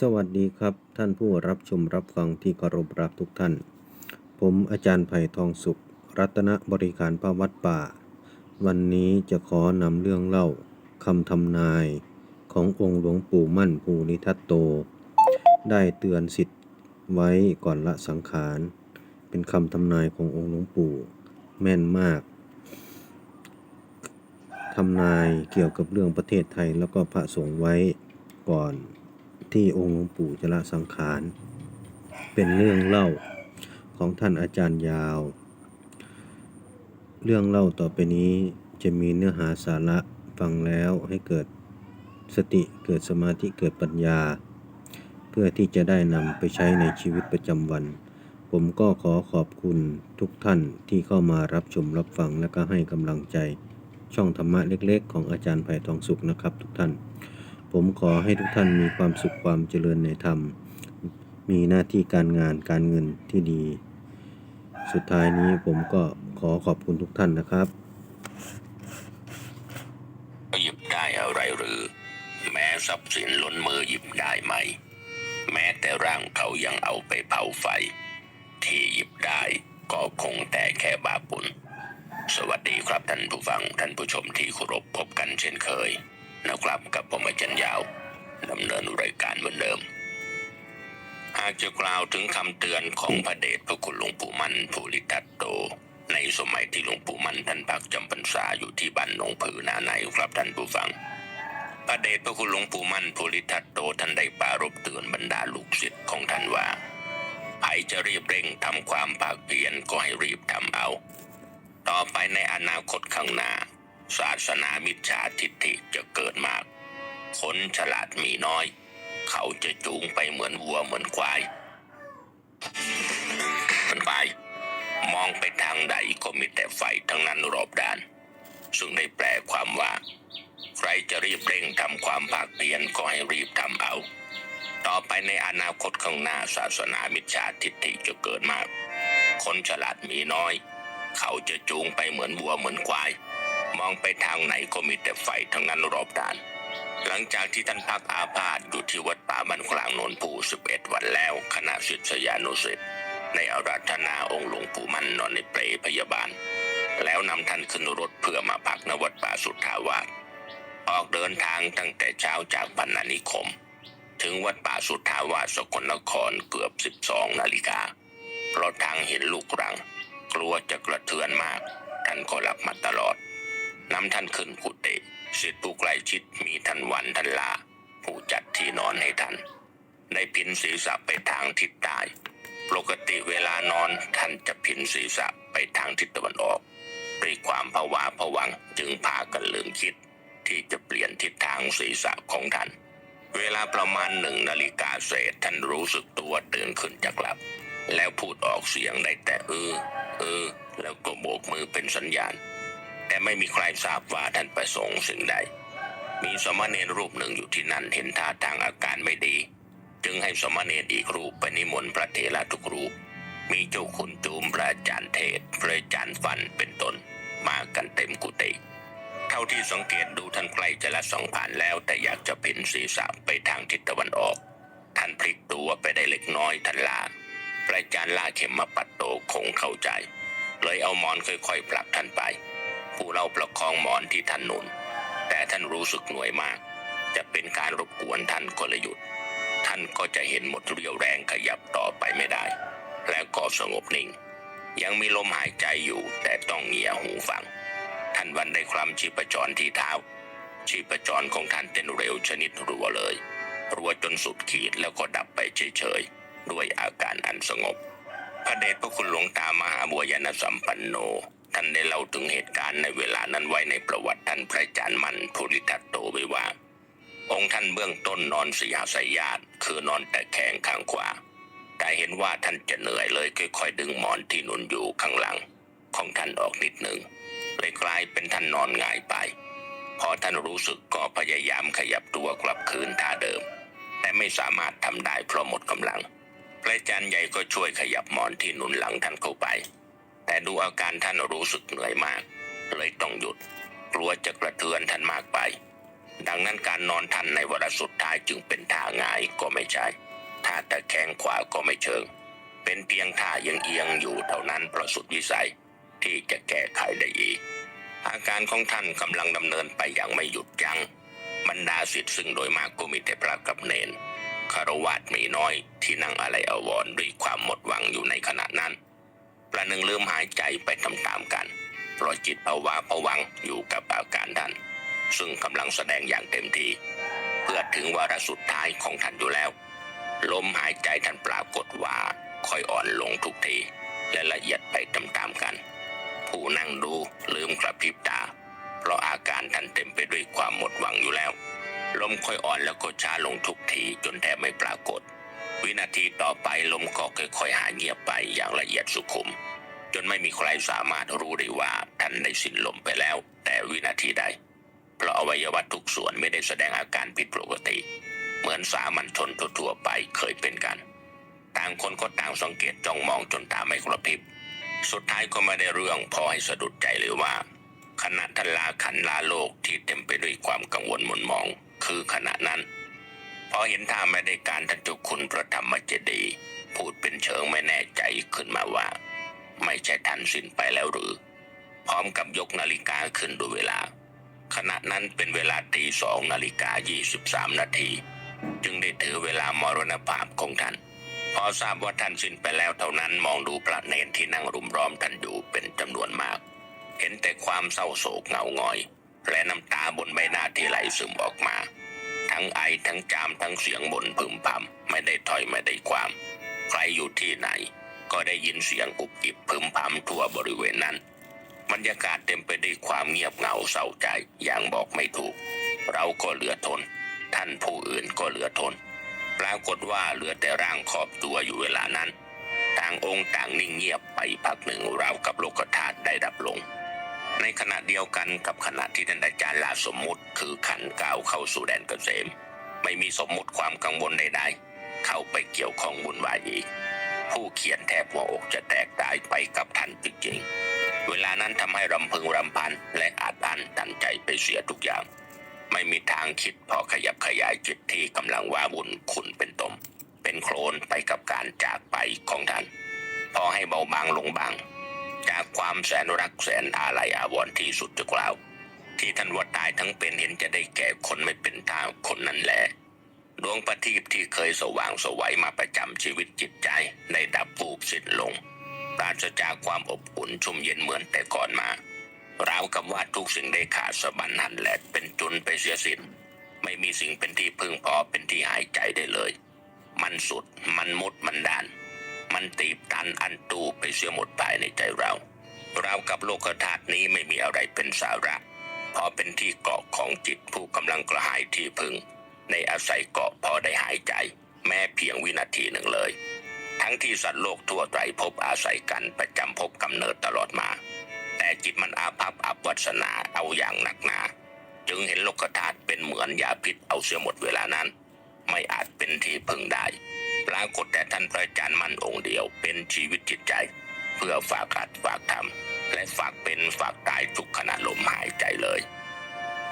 สวัสดีครับ ท่านผู้รับชมรับฟังที่เคารพรักทุกท่าน ผมอาจารย์ไผ่ทองสุข รัตนบริการพระวัดป่า วันนี้จะขอนำเรื่องเล่าคำทำนายขององค์หลวงปู่มั่นภูริทัตโต ได้เตือนสิทธิ์ไว้ก่อนละสังขาร เป็นคำทำนายขององค์หลวงปู่แม่นมากทำนายเกี่ยวกับเรื่องประเทศไทยแล้วก็พระสงฆ์ไว้ก่อน ที่องค์หลวงปู่จะละสังขาร เป็นเรื่องเล่าของท่านอาจารย์ยาว เรื่องเล่าต่อไปนี้จะมีเนื้อหาสาระฟังแล้วให้เกิดสติเกิดสมาธิเกิดปัญญา เพื่อที่จะได้นำไปใช้ในชีวิตประจำวัน ผมก็ขอขอบคุณทุกท่านที่เข้ามารับชมรับฟังและก็ให้กำลังใจ ช่องธรรมะเล็กๆ ของอาจารย์ไผ่ทองสุขนะครับทุกท่าน ผมขอให้ทุกท่านมีความสุขความเจริญในธรรม มีหน้าที่การงานการเงินที่ดี สุดท้ายนี้ผมก็ขอขอบคุณทุกท่านนะครับหยิบได้อะไรหรือ แม้ทรัพย์สินล้นมือหยิบได้ไหม แม้แต่ร่างเขายังเอาไปเผาไฟ ที่หยิบได้ก็คงแต่แค่บาปบุญสวัสดีครับท่านผู้ฟังท่านผู้ชมที่เคารพพบกันเช่นเคย นะครับกับผมอาจารย์ยาวดำเนินรายการเหมือนเดิม หากจะกล่าวถึงคำเตือนของพระเดชพระคุณหลวงปู่มันภูริทัตโต ในสมัยที่หลวงปู่มันท่านพักจำพรรษาอยู่ที่บ้านหนองผือนาในครับท่านผู้ฟังพระเดชพระคุณหลวงปู่มันภูริทัตโตท่านได้ปรารบเตือนบรรดาลูกศิษย์ของท่านว่าใครจะรีบเร่งทำความภาคเพียรก็ให้รีบทำเอา ต่อไปในอนาคตข้างหน้า ศาสนามิจฉาทิฏฐิจะเกิดมาก คนฉลาดมีน้อย เขาจะจูงไปเหมือนวัวเหมือนควายมือนควายมองไปทางใดก็มีแต่ไฟทั้งนั้นรอบด้าน ซึ่งได้แปลความว่า ใครจะรีบเร่งทำความภาคเพียรก็ให้รีบทำเอา ต่อไปในอนาคตข้างหน้าศาสนามิจฉาทิฏฐิจะเกิดมาก คนฉลาดมีน้อย เขาจะจูงไปเหมือนวัวเหมือนควาย มองไปทางไหนก็มีแต่ไฟทั้งนั้นรอบด้าน หลังจากที่ท่านพักอาพาธอยู่ที่วัดป่าบันกลางโนนปู11 วันแล้วคณะศิษยานุศิษย์ในอาราธนาองค์หลวงปู่มันนอนในเปลพยาบาล แล้วนำท่านขึ้นรถเพื่อมาพักณวัดป่าสุทธาวาสออกเดินทางตั้งแต่เช้าจากพันนานิคม ถึงวัดป่าสุทธาวาสสกลนครเกือบ 12 นาฬิกาเพราะทางเห็นลูกรัง กลัวจะกระเทือนมาก ท่านก็หลับมาตลอด นำท่านขึ้นกุฏิสิทธิผู้ใกล้ชิดมีท่านวันท่านลา ผู้จัดที่นอนให้ท่านได้พินศีรษะไปทางทิศใต้ปกติเวลานอนท่านจะพินศีรษะไปทางทิศตะวันออกด้วยความผวาผวังจึงพากันลืมคิด ที่จะเปลี่ยนทิศทางศีรษะของท่าน เวลาประมาณหนึ่งนาฬิกาเศษท่านรู้สึกตัวตื่นขึ้นจากหลับ แล้วพูดออกเสียงได้แต่เออเออแล้วก็โบกมือเป็นสัญญาณ แต่ไม่มีใครทราบว่าท่านประสงค์สิ่งใด มีสมณเณรรูปหนึ่งอยู่ที่นั่นเห็นท่าทางอาการไม่ดี จึงให้สมณเณรอีกรูปไปนิมนต์พระเถระทุกรูป มีเจ้าคุณจูมพระอาจารย์เทศพระอาจารย์ฟันเป็นต้นมากันเต็มกุฏิเท่าที่สังเกตดูท่านใกล้จะละสองผ่านแล้ว แต่อยากจะเพ่นศีรษะไปทางทิศตะวันออก ท่านพลิกตัวไปได้เล็กน้อยท่านลาพระอาจารย์ลาเข็มมาปัดโตคงเข้าใจ เลยเอาหมอนค่อยๆผลักท่านไป ผู้เราประคองหมอนที่ท่านหนุน แต่ท่านรู้สึกหน่วยมาก จะเป็นการรบกวนท่านก็เลยหยุด ท่านก็จะเห็นหมดเรี่ยวแรงขยับต่อไปไม่ได้ แล้วก็สงบนิ่ง ยังมีลมหายใจอยู่แต่ต้องเงียหูฟัง ท่านวันได้คลำชีพจรที่เท้า ชีพจรของท่านเต้นเร็วชนิดรัวเลย รัวจนสุดขีดแล้วก็ดับไปเฉยๆด้วยอาการอันสงบพระเดชพระคุณหลวงตามหาบัวยานสัมปันโน ท่านได้เล่าถึงเหตุการณ์ในเวลานั้นไว้ในประวัติท่านพระอาจารย์มันภูริทัตโตไว้ว่า องค์ท่านเบื้องต้นนอนสีหาสายญาติคือนอนแต่แขงข้างขวา แต่เห็นว่าท่านจะเหนื่อยเลยค่อยๆดึงหมอนที่หนุนอยู่ข้างหลัง ของท่านออกนิดหนึ่งเลยกลายเป็นท่านนอนหงายไป พอท่านรู้สึกก็พยายามขยับตัวกลับคืนท่าเดิม แต่ไม่สามารถทำได้เพราะหมดกำลัง พระอาจารย์ใหญ่ก็ช่วยขยับหมอนที่หนุนหลังท่านเข้าไป แต่ดูอาการท่านรู้สึกเหนื่อยมาก เลยต้องหยุด กลัวจะกระเทือนท่านมากไป ดังนั้นการนอนท่านในวารสุดท้ายจึงเป็นท่าหงายก็ไม่ใช่ท่าตะแคงขวาก็ไม่เชิง เป็นเพียงท่ายังเอียงอยู่เท่านั้นประสุดวิสัยที่จะแก้ไขได้อีก อาการของท่านกำลังดำเนินไปอย่างไม่หยุดยัง้งบรรดาศิษย์ซึ่งโดยมากก็มีแต่พระกับเนนคารวะมีน้อยที่นั่งอะไรอาวรด้วยความหมดหวังอยู่ในขณะนั้น ประหนึ่งลืมหายใจไปตามๆกันปล่อยจิตภาวะผวังอยู่กับอาการท่านซึ่งกำลังแสดงอย่างเต็มที่เพื่อถึงวาระสุดท้ายของท่านอยู่แล้ว ลมหายใจท่านปรากฏว่าค่อยอ่อนลงทุกที และละเอียดไปตามๆกัน ผู้นั่งดูลืมกระพริบตา เพราะอาการท่านเต็มไปด้วยความหมดหวังอยู่แล้ว ลมค่อยอ่อนแล้วก็ช้าลงทุกทีจนแทบไม่ปรากฏ วินาทีต่อไปลมก็ค่อยๆหายเงียบไปอย่างละเอียดสุขุม จนไม่มีใครสามารถรู้ได้ว่าท่านได้สิ้นลมไปแล้ว แต่วินาทีใด เพราะอวัยวะทุกส่วนไม่ได้แสดงอาการผิดปกติ เหมือนสามัญชนทั่วๆไปเคยเป็นกัน ต่างคนก็ต่างสังเกตจ้องมองจนตาไม่กระพริบ สุดท้ายก็ไม่ได้เรื่องพอให้สะดุดใจเลยว่าขณะทันลาขันลาโลกที่เต็มไปด้วยความกังวลหมุนมอง คือขณะนั้น พอเห็นท่าไม่ได้การท่านเจุคุณพระธรรมเจดี พูดเป็นเชิงไม่แน่ใจขึ้นมาว่า ไม่ใช่ท่านสิ้นไปแล้วหรือ พร้อมกับยกนาฬิกาขึ้นดูเวลา ขณะนั้นเป็นเวลาตีสองนาฬิกา23นาที จึงได้ถือเวลามรณภาพของท่านพอทราบว่าท่านสิ้นไปแล้วเท่านั้นมองดูพระเนนที่นั่งรุมล้อมท่านอยู่เป็นจำนวนมาก เห็นแต่ความเศร้าโศกเหงาหงอย และน้ำตาบนใบหน้าที่ไหลซึมออกมา ทั้งไอทั้งจามทั้งเสียงบ่นพึมพำไม่ได้ถอยไม่ได้ความ ใครอยู่ที่ไหน ก็ได้ยินเสียงอุบอิบพึมพำทั่วบริเวณนั้นบรรยากาศเต็มไปด้วยความเงียบเหงาเศร้าใจอย่างบอกไม่ถูก เราก็เหลือทน ท่านผู้อื่นก็เหลือทน ปรากฏว่าเหลือแต่ร่างขอบตัวอยู่เวลานั้น ต่างองค์ต่างนิ่งเงียบไปพักหนึ่งราวกับโลกธาตุได้ดับลง ในขณะเดียวกันกับขณะที่ท่านอาจารย์ลาสมมุติคือขันก้าวเข้าสู่แดนเกษม ไม่มีสมมุติความกังวลใดๆเข้าไปเกี่ยวข้องวุ่นวายอีก ผู้เขียนแทบหัวอกจะแตกตายไปกับท่านจริงๆเวลานั้นทำให้รำพึงรำพันและอาจอันตันใจไปเสียทุกอย่าง ไม่มีทางคิดพอขยับขยายจิตที่กำลังว้าวุ่นขุนเป็นตม เป็นโคลนไปกับการจากไปของท่านพอให้เบาบางลงบาง จากความแสนรักแสนอาลัยอาวรณ์ที่สุดจะกล่าว ที่ท่านว่าตายทั้งเป็นเห็นจะได้แก่คนไม่เป็นทาคนนั้นแหละดวงประทีปที่เคยสว่างสวัยมาประจำชีวิตจิตใจได้ดับปูบสิ้นลงปราศจากความอบอุ่นชุ่มเย็นเหมือนแต่ก่อนมาราวกับว่าทุกสิ่งได้ขาดสะบันหันแหลกเป็นจุนไปเสียสิ้นไม่มีสิ่งเป็นที่พึ่งพอเป็นที่หายใจได้เลย มันสุดมันมุดมันดาน มันตีบตันอันตูไปเสียหมดภายในใจเรา เรากับโลกธาตุนี้ไม่มีอะไรเป็นสาระพอเป็นที่เกาะของจิตผู้กำลังกระหายที่พึง ในอาศัยเกาะพอได้หายใจ แม้เพียงวินาทีหนึ่งเลย ทั้งที่สัตว์โลกทั่วไตรภพอาศัยกันประจำภพกำเนิดตลอดมา แต่จิตมันอาภัพอับวัสนาเอาอย่างหนักหนา จึงเห็นโลกธาตุเป็นเหมือนยาพิษเอาเสียหมดเวลานั้น ไม่อาจเป็นที่พึงได้ ปรากฏแต่ท่านพระอาจารย์มันองค์เดียว เป็นชีวิตจิตใจ เพื่อฝากอัดฝากทำและฝากเป็นฝากตายทุกขณะลมหายใจเลย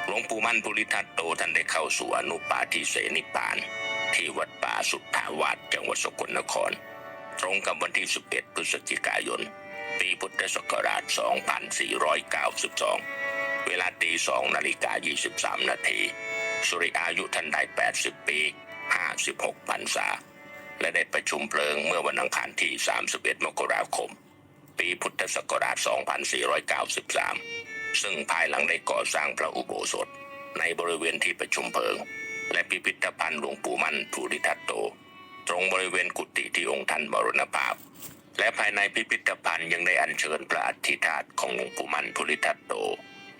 หลวงปู่มั่นภูริทัตโตท่านได้เข้าสู่อนุปาทิเสนิพพาน ที่วัดป่าสุทธาวาสจังหวัดสกลนคร ตรงกับวันที่ 11 พฤศจิกายน ปีพุทธศักราช 2492 เวลาตี2นาฬิกา 23 นาทีสุริอายุท่านได้ 80 ปี 56พรรษา และได้ประชุมเพลิงเมื่อวันอังคารที่ 31 มกราคม ปีพุทธศักราช 2493 ซึ่งภายหลังได้ก่อสร้างพระอุโบสถ ในบริเวณที่ประชุมเพลิง และพิพิธภัณฑ์หลวงปู่มั่นภูริทัตโต ตรงบริเวณกุฏิที่องค์ท่านมรณภาพ และภายในพิพิธภัณฑ์ยังได้อัญเชิญพระอธิธาตุของหลวงปู่มั่นภูริทัตโต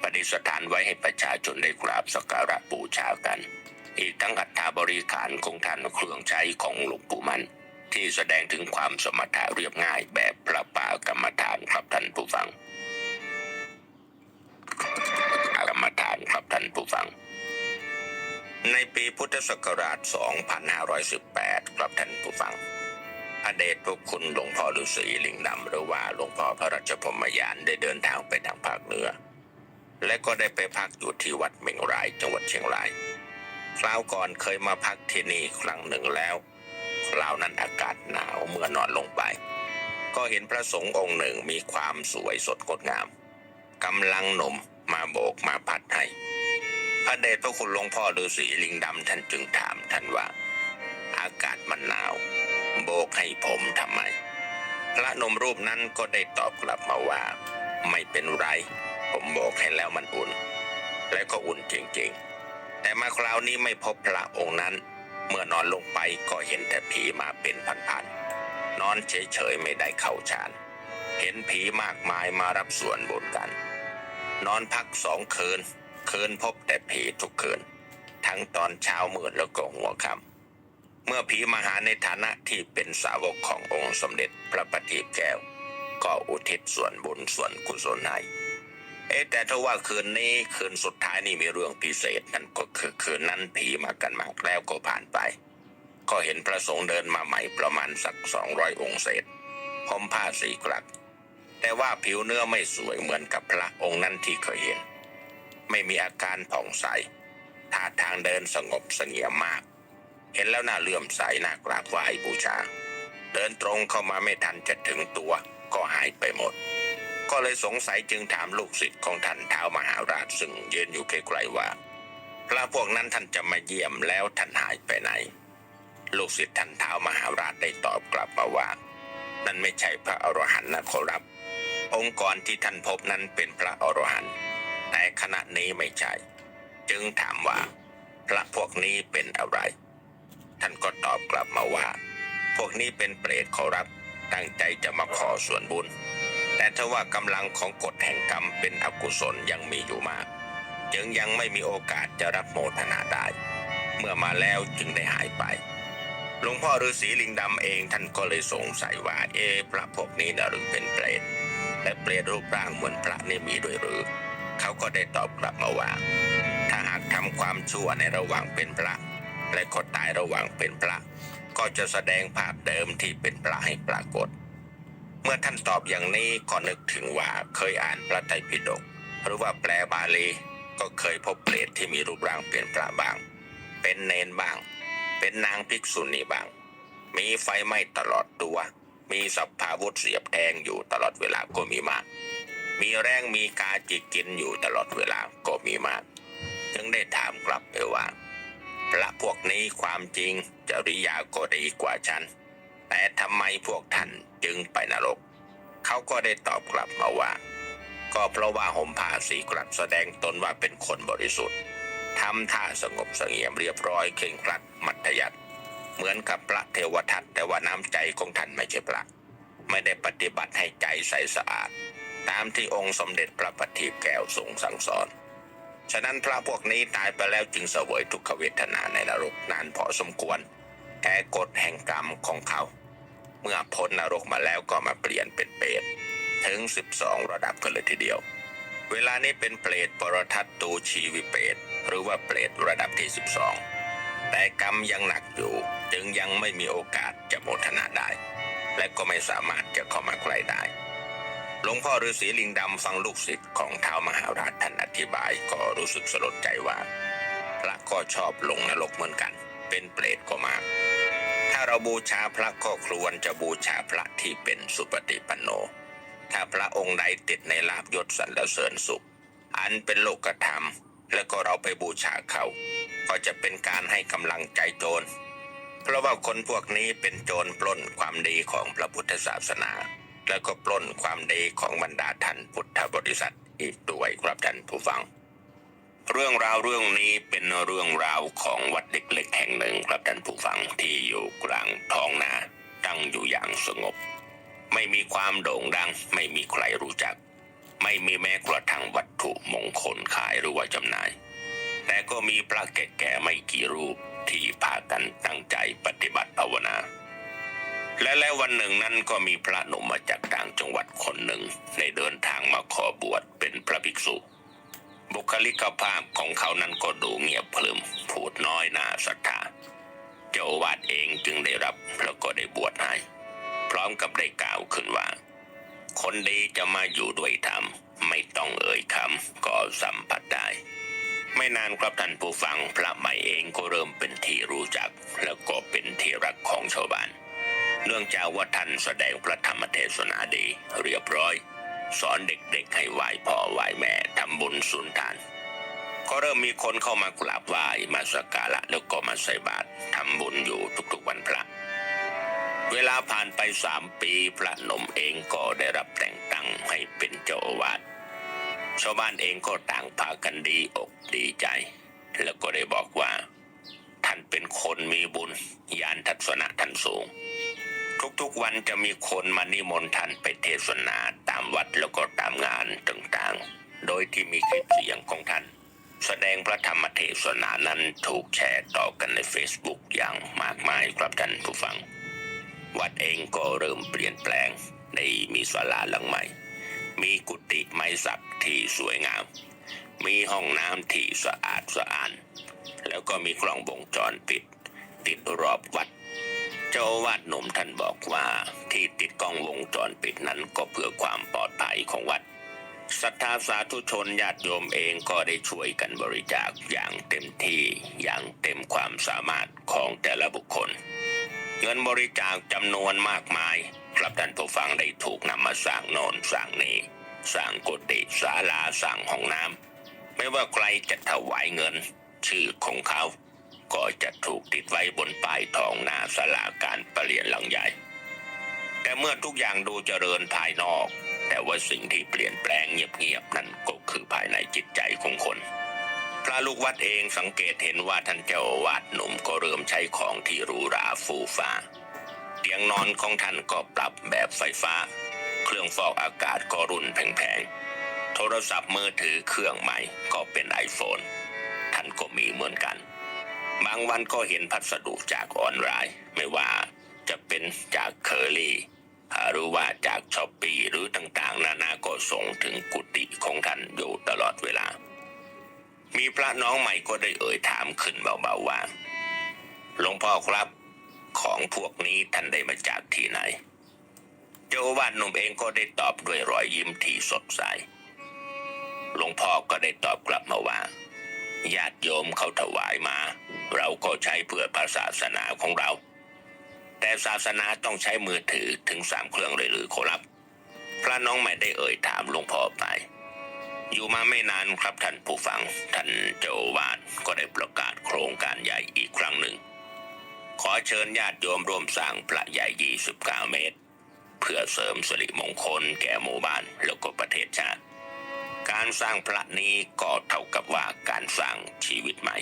ประดิษฐานไว้ให้ประชาชนได้กราบสักการะบูชากัน อีกทั้งอัฐาบริขารของท่านเครื่องใช้ของหลวงปู่มัน ที่แสดงถึงความสมถะเรียบง่ายแบบพระป่ากรรมฐานครับท่านผู้ฟัง กรรมฐานครับท่านผู้ฟัง ในปีพุทธศักราช 2518 ครับท่านผู้ฟังอเดชพวกคุณหลวงพ่อฤาษีลิงดำหรือว่าหลวงพ่อพระราชพรหมยานได้เดินทางไปทางภาคเหนือ และก็ได้ไปพักอยู่ที่วัดเมงรายจังหวัดเชียงราย คราวก่อนเคยมาพักที่นี่ครั้งหนึ่งแล้วคราวนั้นอากาศหนาวเมื่อนอนลงไป ก็เห็นพระสงฆ์องค์หนึ่งมีความสวยสดงดงามกำลังหนุ่มมาโบกมาพัดให้พระเดชพระคุณหลวงพ่อฤาษีลิงดำท่านจึงถามท่านว่า อากาศมันหนาว โบกให้ผมทำไม พระนมรูปนั้นก็ได้ตอบกลับมาว่า ไม่เป็นไร ผมโบกให้แล้วมันอุ่น และก็อุ่นจริงๆ แต่มาคราวนี้ไม่พบพระองค์นั้น เมื่อนอนลงไปก็เห็นแต่ผีมาเป็นพันๆนอนเฉยๆไม่ได้เข้าฌาน เห็นผีมากมายมารับส่วนบุญกัน นอนพักสองคืน คืนพบแต่ผีทุกคืน ทั้งตอนเช้ามืดแล้วก็หัวค่ำเมื่อผีมาหาในฐานะที่เป็นสาวกขององค์สมเด็จพระปฏิบแก้ว ก็อุทิศส่วนบุญส่วนกุศลให้ เอ๊แต่ถ้าว่าคืนนี้คืนสุดท้ายนี่มีเรื่องพิเศษนั่นก็คือคืนนั้นผีมากันมากแล้วก็ผ่านไป ก็เห็นพระสงฆ์เดินมาใหม่ประมาณสักสองร้อยองค์เศษผมผ้าสีกลัก แต่ว่าผิวเนื้อไม่สวยเหมือนกับพระองค์นั้นที่เคยเห็น ไม่มีอาการผ่องใสท่าทางเดินสงบเสงี่ยมมาก เห็นแล้วน่าเลื่อมใสน่ากราบไหว้บูชา เดินตรงเข้ามาไม่ทันจะถึงตัวก็หายไปหมด ก็เลยสงสัยจึงถามลูกศิษย์ของท่านเท้ามหาราชซึ่งยืนอยู่ไกลๆว่า พระพวกนั้นท่านจะมาเยี่ยมแล้วท่านหายไปไหน ลูกศิษย์ท่านเท้ามหาราชได้ตอบกลับมาว่า นั่นไม่ใช่พระอรหันต์นะขอรับ องค์กรที่ท่านพบนั้นเป็นพระอรหันต์แต่ขณะนี้ไม่ใช่ จึงถามว่า พระพวกนี้เป็นอะไร ท่านก็ตอบกลับมาว่า พวกนี้เป็นเปรตขอรับ ตั้งใจจะมาขอส่วนบุญ แต่ถ้าว่ากำลังของกฎแห่งกรรมเป็นอกุศลยังมีอยู่มาก จึงยังไม่มีโอกาสจะรับโมทนาได้ เมื่อมาแล้วจึงได้หายไปหลวงพ่อฤาษีลิงดำเองท่านก็เลยสงสัยว่าเอพระพวกนี้นะหรือเป็นเปรตและเปรตรูปร่างเหมือนพระนี่มีด้วยหรือ เขาก็ได้ตอบกลับมาว่า ถ้าหากทำความชั่วในระหว่างเป็นพระ และก็ตายระหว่างเป็นพระ ก็จะแสดงภาพเดิมที่เป็นพระให้ปรากฏ เมื่อท่านตอบอย่างนี้ก็นึกถึงว่าเคยอ่านพระไตรปิฎกหรือว่าแปลบาลี ก็เคยพบเปรตที่มีรูปร่างเป็นพระบ้าง เป็นเนนบ้าง เป็นนางภิกษุณีบ้าง มีไฟไหม้ตลอดตัว มีสัพพาวุธเสียบแทงอยู่ตลอดเวลาก็มีมาก มีแรงมีกาจิกกินอยู่ตลอดเวลาก็มีมาก จึงได้ถามกลับไปว่าพระพวกนี้ความจริงจริยาก็ดีกว่าฉัน แต่ทำไมพวกท่านจึงไปนรก เขาก็ได้ตอบกลับมาว่า ก็เพราะว่าห่มผ้าสีกลัดแสดงตนว่าเป็นคนบริสุทธิ์ทำท่าสงบเสงี่ยมเรียบร้อยเข่งครัดมัธยัติเหมือนกับพระเทวทัตแต่ว่าน้ำใจของท่านไม่ใช่พระไม่ได้ปฏิบัติให้ใจใสสะอาด ตามที่องค์สมเด็จพระปฏิบแก้วทรงสั่งสอน ฉะนั้นพระพวกนี้ตายไปแล้วจึงเสวยทุกขเวทนาในนรกนานพอสมควรแก่กฎแห่งกรรมของเขา เมื่อพ้นนรกมาแล้วก็มาเปลี่ยนเป็นเปรตถึง 12 ระดับกันเลยทีเดียว เวลานี้เป็นเปรตปรทัตตูชีวิเปรตหรือว่าเปรตระดับที่ 12 แต่กรรมยังหนักอยู่ จึงยังไม่มีโอกาสจะโมทนาได้ และก็ไม่สามารถจะเข้ามาใกล้ได้หลวงพ่อฤาษีลิงดำฟังลูกศิษย์ของท้าวมหาราชท่านอธิบายก็รู้สึกสลดใจว่า พระก็ชอบลงนรกเหมือนกัน เป็นเปรตก็มากถ้า เราบูชาพระก็ควรจะบูชาพระที่เป็นสุปฏิปันโน ถ้าพระองค์ใดติดในลาบยศสรรเสริญสุข อันเป็นโลกธรรม แล้วก็เราไปบูชาเขา ก็จะเป็นการให้กำลังใจโจร เพราะว่าคนพวกนี้เป็นโจรปล้นความดีของพระพุทธศาสนา แล้วก็ปล้นความดีของบรรดาท่านพุทธบริษัทอีกด้วยครับท่านผู้ฟัง เรื่องราวเรื่องนี้เป็นเรื่องราวของวัดเล็กๆแห่งหนึ่งครับท่านผู้ฟังที่อยู่กลางท้องนาตั้งอยู่อย่างสงบ ไม่มีความโด่งดัง ไม่มีใครรู้จัก ไม่มีแม้กระทั่งวัตถุมงคลขายหรือว่าจำหน่าย แต่ก็มีพระแก่ๆไม่กี่รูปที่พากันตั้งใจปฏิบัติภาวนา และแล้ววันหนึ่งนั้นก็มีพระหนุ่มมาจากต่างจังหวัดคนหนึ่ง ได้เดินทางมาขอบวชเป็นพระภิกษุ บุคลิกภาพของเขานั้นก็ดูเงียบพลึมพูดน้อยน่าศรัทธาเจ้าอาวาดเองจึงได้รับแล้วก็ได้บวชให้ พร้อมกับได้กล่าวขึ้นว่า คนดีจะมาอยู่ด้วยธรรม ไม่ต้องเอ่ยคำก็สัมผัสได้ ไม่นานครับท่านผู้ฟังพระใหม่เองก็เริ่มเป็นที่รู้จัก แล้วก็เป็นที่รักของชาวบ้าน เนื่องจากว่าท่านแสดงพระธรรมเทศนาดีเรียบร้อย สอนเด็กๆให้ไหว้พ่อไหว้แม่ทำบุญสุนทาน ก็เริ่มมีคนเข้ามากราบไหว้มาสักการะแล้วก็มาใส่บาตรทำบุญอยู่ทุกๆวันพระ เวลาผ่านไปสามปีพระนมเองก็ได้รับแต่งตั้งให้เป็นเจ้าอาวาสชาวบ้านเองก็ต่างพากันดีอกดีใจ แล้วก็ได้บอกว่า ท่านเป็นคนมีบุญญาณทัศนะท่านสูง ทุกๆวันจะมีคนมานิมนต์ท่านไปเทศนาตามวัดแล้วก็ตามงานต่างๆ โดยที่มีคลิปเสียงของท่าน แสดงพระธรรมเทศนานั้นถูกแชร์ต่อกันใน Facebook อย่างมากมายครับท่านผู้ฟัง วัดเองก็เริ่มเปลี่ยนแปลงได้มีศาลาหลังใหม่ มีกุฏิไม้สักที่สวยงาม มีห้องน้ำที่สะอาดสะอาดแล้วก็มีกล้องวงจรปิด ติดรอบวัด เจ้าวาดหนุ่มท่านบอกว่าที่ติดกล้องวงจรปิดนั้นก็เพื่อความปลอดภัยของวัดศรัทธาสาธุชนญาติโยมเองก็ได้ช่วยกันบริจาคอย่างเต็มที่อย่างเต็มความสามารถของแต่ละบุคคล เงินบริจาคจำนวนมากมายครับท่านผู้ฟังได้ถูกนำมาสร้างโนนสร้างนี้สร้างกุฏิศาลาสร้างห้องน้ำไม่ว่าใครจะถวายเงิน ชื่อของเขา ก็จะถูกติดไว้บนป้ายทองหน้าศาลาการประเรียนหลังใหญ่ แต่เมื่อทุกอย่างดูเจริญภายนอก แต่ว่าสิ่งที่เปลี่ยนแปลงเงียบๆนั่นก็คือภายในจิตใจของคน พระลูกวัดเองสังเกตเห็นว่าท่านเจ้าอาวาดหนุ่มก็เริ่มใช้ของที่หรูหราฟูฟ้าเตียงนอนของท่านก็ปรับแบบไฟฟ้า เครื่องฟอกอากาศก็รุ่นแพงๆ โทรศัพท์มือถือเครื่องใหม่ก็เป็นไอโฟนท่านก็มีเหมือนกัน บางวันก็เห็นพัสดุจากออนไลน์ ไม่ว่าจะเป็นจากเคอรี่หรือว่าจากช้อปปีหรือต่างๆ นานาก็ส่งถึงกุฏิของท่านอยู่ตลอดเวลา มีพระน้องใหม่ก็ได้เอ่ยถามขึ้นเบาๆว่าหลวงพ่อครับ ของพวกนี้ท่านได้มาจากที่ไหน เจ้าอาวาดหนุ่มเองก็ได้ตอบด้วยรอยยิ้มที่สดใสหลวงพ่อก็ได้ตอบกลับมาว่า ญาติโยมเขาถวายมา เราก็ใช้เพื่อพระศาสนาของเรา แต่ศาสนาต้องใช้มือถือถึงสามเครื่องเลยหรือครับ พระน้องไม่ได้เอ่ยถามหลวงพ่อไป อยู่มาไม่นานครับท่านผู้ฟัง ท่านเจ้าอาวาดก็ได้ประกาศโครงการใหญ่อีกครั้งหนึ่ง ขอเชิญญาติโยมร่วมสร้างพระใหญ่ 29 เมตร เพื่อเสริมสิริมงคลแก่หมู่บ้านแล้วก็ประเทศชาติ การสร้างพระนี้ก็เท่ากับว่าการสร้างชีวิตใหม่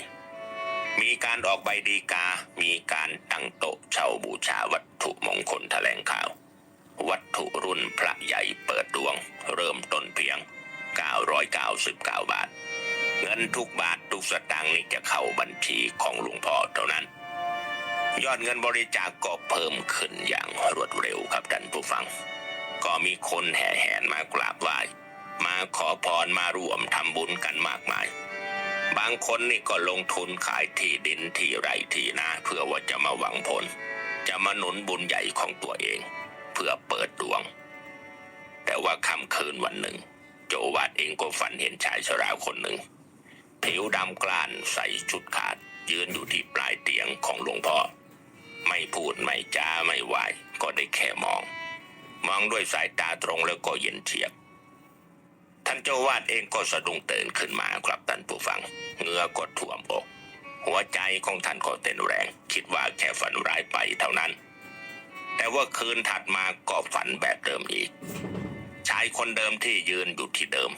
มีการออกใบดีกา มีการตั้งโต๊ะเช่าบูชาวัตถุมงคลแถลงข่าว วัตถุรุ่นพระใหญ่เปิดดวง เริ่มต้นเพียง 999 บาท เงินทุกบาททุกสตางค์นี้จะเข้าบัญชีของหลวงพ่อเท่านั้น ยอดเงินบริจาคก็เพิ่มขึ้นอย่างรวดเร็วครับท่านผู้ฟัง ก็มีคนแห่แหนมากราบไหว้ มาขอพรมารวมทำบุญกันมากมาย บางคนนี่ก็ลงทุนขายที่ดินที่ไร่ที่นาเพื่อว่าจะมาหวังผล จะมาหนุนบุญใหญ่ของตัวเอง เพื่อเปิดดวง แต่ว่าค่ำคืนวันหนึ่ง โจวาดเองก็ฝันเห็นชายชราคนหนึ่ง ผิวดำกล้านใส่ชุดขาด ยืนอยู่ที่ปลายเตียงของหลวงพ่อไม่พูดไม่จาไม่ไหวก็ได้แค่มอง มองด้วยสายตาตรงแล้วก็เย็นเฉียบ ท่านเจ้าวาดเองก็สะดุ้งตื่นขึ้นมาครับท่านผู้ฟังเหงื่อก็ท่วมอก หัวใจของท่านก็เต้นแรง คิดว่าแค่ฝันร้ายไปเท่านั้น แต่ว่าคืนถัดมาก็ฝันแบบเดิมอีก ชายคนเดิมที่ยืนอยู่ที่เดิม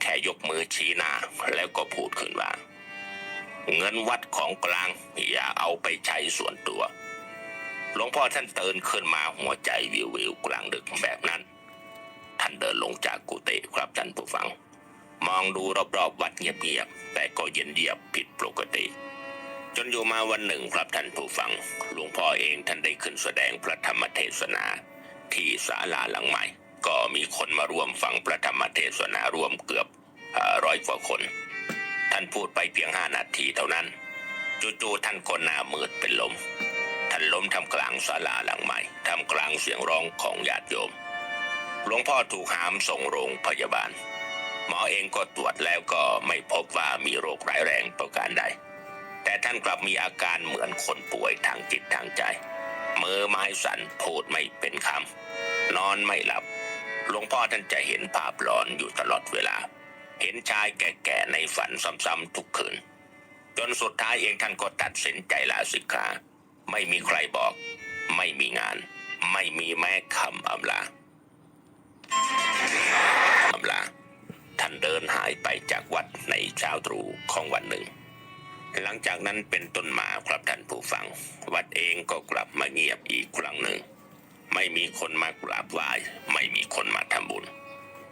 แค่ยกมือชี้หน้าแล้วก็พูดขึ้นว่า เงินวัดของกลางอย่าเอาไปใช้ส่วนตัวหลวงพ่อท่านตื่นขึ้นมาหัวใจวิววิวกลางดึกแบบนั้น ท่านเดินลงจากกุฏิครับท่านผู้ฟัง มองดูรอบๆวัดเงียบๆแต่ก็เย็นเยียบผิดปกติ จนอยู่มาวันหนึ่งครับท่านผู้ฟังหลวงพ่อเองท่านได้ขึ้นแสดงพระธรรมเทศนา ที่ศาลาหลังใหม่ ก็มีคนมาร่วมฟังพระธรรมเทศนารวมเกือบร้อยกว่าคน ท่านพูดไปเพียงห้านาทีเท่านั้นจู่ๆท่านก็หน้ามืดเป็นลมท่านล้มทำกลางศาลาหลังใหม่ทำกลางเสียงร้องของญาติโยม หลวงพ่อถูกหามส่งโรงพยาบาล หมอเองก็ตรวจแล้วก็ไม่พบว่ามีโรคร้ายแรงประการใด แต่ท่านกลับมีอาการเหมือนคนป่วยทางจิตทางใจมือไม้สั่นพูดไม่เป็นคำนอนไม่หลับ หลวงพ่อท่านจะเห็นภาพหลอนอยู่ตลอดเวลา เห็นชายแก่ๆในฝันซ้ำๆทุกคืน จนสุดท้ายเองท่านก็ตัดสินใจลาสิกขา ไม่มีใครบอก ไม่มีงาน ไม่มีแม้คำอำลา อำลาท่านเดินหายไปจากวัดในเช้าตรู่ของวันหนึ่ง หลังจากนั้นเป็นต้นมาครับท่านผู้ฟัง วัดเองก็กลับมาเงียบอีกครั้งหนึ่ง ไม่มีคนมากราบไหว้ไม่มีคนมาทำบุญ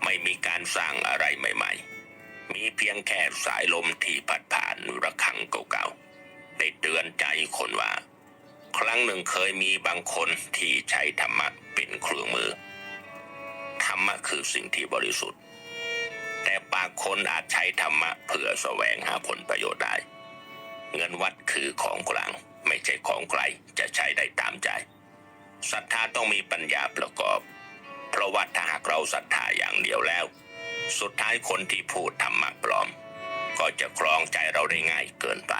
ไม่มีการสร้างอะไรใหม่ ๆ มีเพียงแค่สายลมที่พัดผ่านระฆังเก่าๆได้เตือนใจคนว่า ครั้งหนึ่งเคยมีบางคนที่ใช้ธรรมะเป็นเครื่องมือ ธรรมะคือสิ่งที่บริสุทธิ์ แต่บางคนอาจใช้ธรรมะเพื่อแสวงหาผลประโยชน์ได้ เงินวัดคือของกลางไม่ใช่ของใครจะใช้ได้ตามใจศรัทธาต้องมีปัญญาประกอบ เพราะว่าถ้าหากเราศรัทธาอย่างเดียวแล้ว สุดท้ายคนที่พูดธรรมะปลอม ก็จะครองใจเราได้ง่ายเกินไป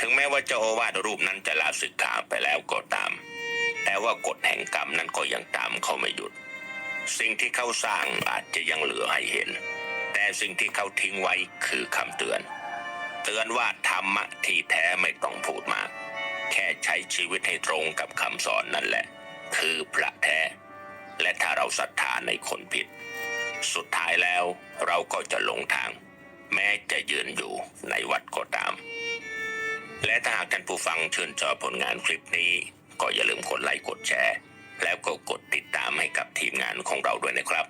ถึงแม้ว่าเจ้าอาวาสรูปนั้นจะลาสึกขาไปแล้วก็ตาม แต่ว่ากฎแห่งกรรมนั้นก็ยังตามเขาไม่หยุด สิ่งที่เขาสร้างอาจจะยังเหลือให้เห็น แต่สิ่งที่เขาทิ้งไว้คือคำเตือน เตือนว่าธรรมะที่แท้ไม่ต้องพูดมาก แค่ใช้ชีวิตให้ตรงกับคำสอนนั่นแหละ คือพระแท้ และถ้าเราศรัทธาในคนผิด สุดท้ายแล้วเราก็จะหลงทาง แม้จะยืนอยู่ในวัดก็ตาม และถ้าหากท่านผู้ฟังชื่นชอบผลงานคลิปนี้ ก็อย่าลืมกดไลค์กดแชร์ แล้วก็กดติดตามให้กับทีมงานของเราด้วยนะครับ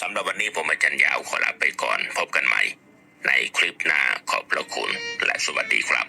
สำหรับวันนี้ผมอาจารย์ยาวขอลาไปก่อน พบกันใหม่ ในคลิปหน้าขอบพระคุณและสวัสดีครับ